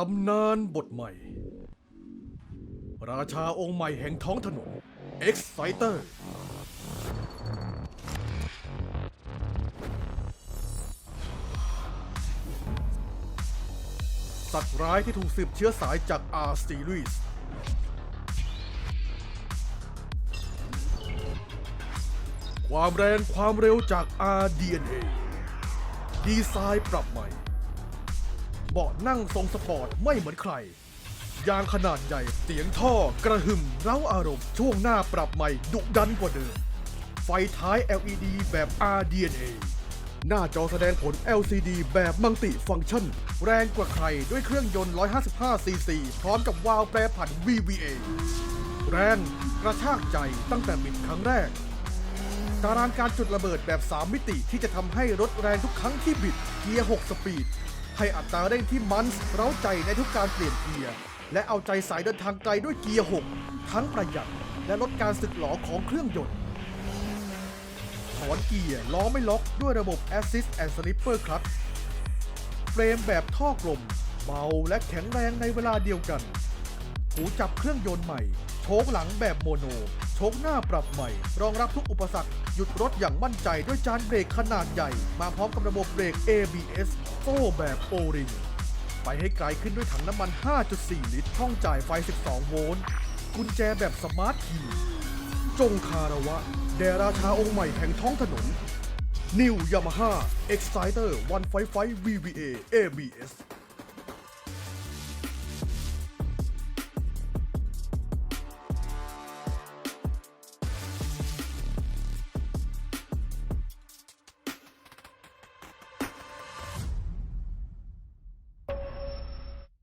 ตำนานบทใหม่ ราชาองค์ใหม่แห่งท้องถนน Exciter สัตว์ร้ายที่ถูกสืบเชื้อสายจาก R Series ความแรงความเร็วจาก RDNA ดีไซน์ปรับใหม่ เบาะนั่งทรงสปอร์ตไม่เหมือนใคร ยางขนาดใหญ่เสียงท่อกระหึ่มเร้าอารมณ์ ช่วงหน้าปรับใหม่ดุดันกว่าเดิม ไฟท้าย LED แบบ RDNA หน้าจอแสดงผล LCD แบบมัลติฟังก์ชัน แรงกว่าใครด้วยเครื่องยนต์ 155cc พร้อมกับวาล์วแปรผัน VVA แรงกระชากใจตั้งแต่บิดครั้งแรก ตารางการจุดระเบิดแบบ 3 มิติที่จะทำให้รถแรงทุกครั้งที่บิด เกียร์ 6 สปีด ให้อัตราเร่งที่มันส์เร้าใจในทุกการเปลี่ยนเกียร์และเอาใจสายเดินทางไกลด้วยเกียร์ 6 ทั้งประหยัดและลดการสึกหลอของเครื่องยนต์ถอนเกียร์ล้อไม่ล็อกด้วยระบบ Assist and Slipper Clutch เฟรมแบบท่อกลม เบาและแข็งแรงในเวลาเดียวกัน หูจับเครื่องยนต์ใหม่ โชคหลังแบบโมโน โชคหน้าปรับใหม่ รองรับทุกอุปสรรค หยุดรถอย่างมั่นใจด้วยจานเบรกขนาดใหญ่ มาพร้อมกับระบบเบรก ABS โซ่แบบโอริงไปให้ไกลขึ้นด้วยถังน้ำมัน 5.4 ลิตรช่องจ่ายไฟ 12 โวลต์ กุญแจแบบสมาร์ทคีย์จงคาระวะ แด่ราชาองค์ใหม่แห่งท้องถนน New Yamaha Exciter 155 VVA ABS